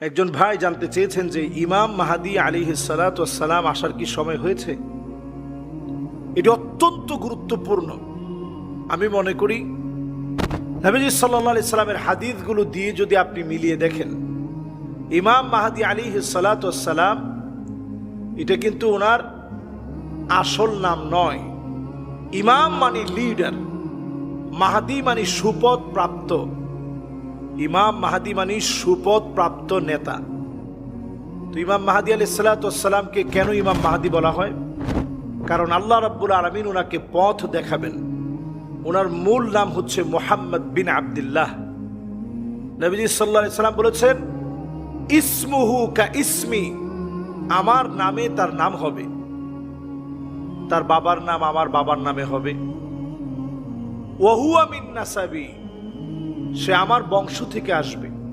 একজন ভাই জানতে চেয়েছেন যে ইমাম মাহাদি আলী সালাম আসার কি সময় হয়েছে? এটি অত্যন্ত গুরুত্বপূর্ণ। আমি মনে করি, নবীজি সাল্লাহ আলি সাল্লামের হাদিসগুলো দিয়ে যদি আপনি মিলিয়ে দেখেন, ইমাম মাহাদি আলী সালাম এটা কিন্তু ওনার আসল নাম নয়। ইমাম মানে লিডার, মাহাদি মানে সুপদ প্রাপ্ত। ইমাম মাহাদি মানি সুপদ প্রাপ্ত নেতা। তো ইমাম মাহাদি আলি সাল্লাতামকে কেন ইমাম মাহাদি বলা হয়? কারণ আল্লাহ রাব্বুল আলমিন ওনাকে পথ দেখাবেন। ওনার মূল নাম হচ্ছে মোহাম্মদ বিন আবদুল্লাহ। নবীজি সাল্লাহ সাল্লাম বলেছেন, ইসমুহু কা ইসমি, আমার নামে তার নাম হবে। তার বাবার নাম আমার বাবার নামে হবে। ওহুয়া মিন নাসাবি। সে আমার বংশ থেকে আসবে।